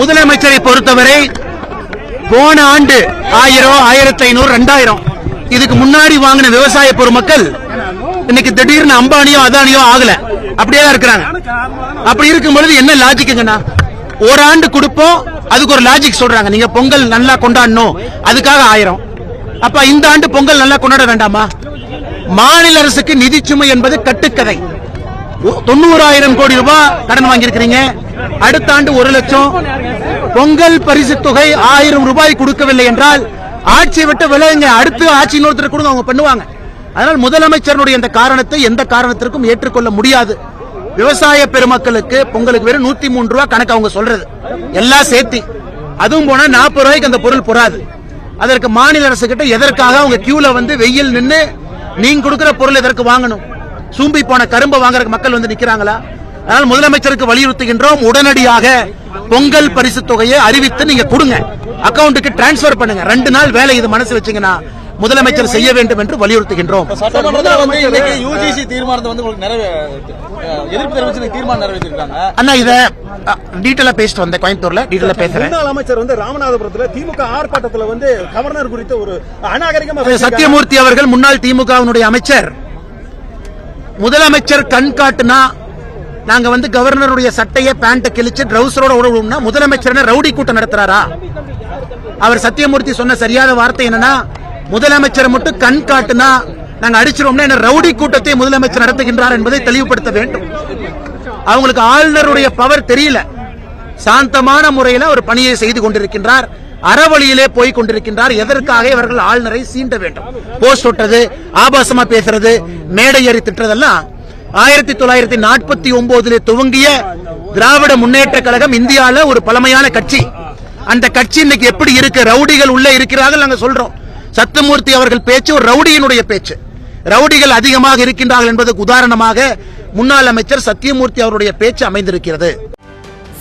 முதலமைச்சரை பொறுத்தவரை போன ஆண்டு ஆயிரம் ஆயிரத்தி ஐநூறு ரெண்டாயிரம். இதுக்கு முன்னாடி வாங்கின விவசாய பொருமக்கள் இன்னைக்கு திடீர்னு அம்பானியோ அதானியோ ஆகல. அப்படியே தான் இருக்கிறாங்க. அப்படி இருக்கும் பொழுது என்ன லாஜிக்குங்கண்ணா ஒரு ஆண்டு கொடுப்போம் அதுக்கு ஒரு லாஜிக் சொல்றாங்க. நீங்க பொங்கல் நல்லா கொண்டாடணும் அதுக்காக ஆயிரம். அப்ப இந்த ஆண்டு பொங்கல் நல்லா கொண்டாட வேண்டாமா? மாநில அரசுக்கு நிதி சுமை என்பது கட்டுக்கதை. தொண்ணூறாயிரம் கோடி ரூபாய் கடன் வாங்கியிருக்கிறீங்க. அடுத்த ஆண்டு ஒரு லட்சம். பொங்கல் பரிசு தொகை ஆயிரம் ரூபாய் கொடுக்கவில்லை என்றால் ஆட்சியை விட்டு விலகுங்க. அடுத்து ஆட்சி இன்னொருத்தர் கொடுங்க அவங்க பண்ணுவாங்க. அதனால் முதலமைச்சருடைய இந்த காரணத்தை எந்த காரணத்திற்கும் ஏற்றுக்கொள்ள முடியாது. விவசாய பெருமக்களுக்கு பொங்கலுக்கு வெறும் நூத்தி மூன்று ரூபாய் கணக்கு அவங்க சொல்றது. எல்லாம் சேர்த்து. அதுவும் போனா நாற்பது ரூபாய்க்கு அந்த பொருள் பொறாது. அதற்கு மாநில அரசு கிட்ட எதற்காக அவங்க கியூல வந்து வெயில் நின்று நீங்க கொடுக்கிற பொருள் எதற்கு வாங்கணும்? சூம்பி போன கரும்பை வாங்குறதுக்கு மக்கள் வந்து நிக்கிறாங்களா? அதனால் முதலமைச்சருக்கு வலியுறுத்துகின்றோம். உடனடியாக பொங்கல் பரிசு தொகையை அறிவித்து நீங்க கொடுங்க. அக்கவுண்ட்டுக்கு டிரான்ஸ்பர் பண்ணுங்க. ரெண்டு நாள் வேலை இது மனசு வச்சீங்கன்னா முதலமைச்சர் செய்ய வேண்டும் என்று வலியுறுத்துகின்றோம். அண்ணா இத டீட்டெயிலா பேசிட்டு வந்தேன். கோயம்புத்தூர்ல டீட்டெயிலா பேசுறேன். அமைச்சர் வந்து ராமநாதபுரத்துல திமுக ஆர்ப்பாட்டத்துல வந்து கவர்னர் குறித்த ஒரு அநாகரிகமா பேசியிருக்காங்க. சத்தியமூர்த்தி அவர்கள் முன்னாள் திமுகவினுடைய அமைச்சர். முதலமைச்சர் கண் காட்டுனா நாங்க வந்து கவர்னருடைய சட்டையை பேண்ட கிழிச்சு ட்ரௌசரோட உடவுனா முதலமைச்சர் என்ன ரவுடி கூட்டம் நடத்துறாரா? அவர் சத்தியமூர்த்தி சொன்ன சரியான வார்த்தை என்னன்னா முதலமைச்சர் மட்டும் கண் காட்டுனா நாங்க அடிச்சிருவோம்னா என்ன ரவுடி கூட்டத்தை முதலமைச்சர் நடத்துகின்றார் என்பதை தெளிவுபடுத்த வேண்டும். அவங்களுக்கு ஆளுநருடைய பவர் தெரியல. சாந்தமான முறையில் ஒரு பணியை செய்து கொண்டிருக்கின்றார். அறவழியிலே போய் கொண்டிருக்கின்றார். எதற்காக இவர்கள் ஆளுநரை சீண்ட வேண்டும்? போஸ்ட் ஒட்டது ஆபாசமா பேசுறது மேடை ஏறி திட்டுறதெல்லாம் ஆயிரத்தி தொள்ளாயிரத்தி நாற்பத்தி ஒன்பதுல துவங்கிய திராவிட முன்னேற்ற கழகம் இந்தியால ஒரு பழமையான கட்சி. அந்த கட்சி இன்னைக்கு எப்படி இருக்கு? ரவுடிகள் உள்ள இருக்கிறார்கள் நாங்க சொல்றோம். சத்தமூர்த்தி அவர்கள் பேச்சு ஒரு ரவுடியினுடைய பேச்சு. ரவுடிகள் அதிகமாக இருக்கின்றார்கள் என்பதற்கு உதாரணமாக முன்னாள் அமைச்சர் சத்தியமூர்த்தி அவருடைய பேச்சு அமைந்திருக்கிறது.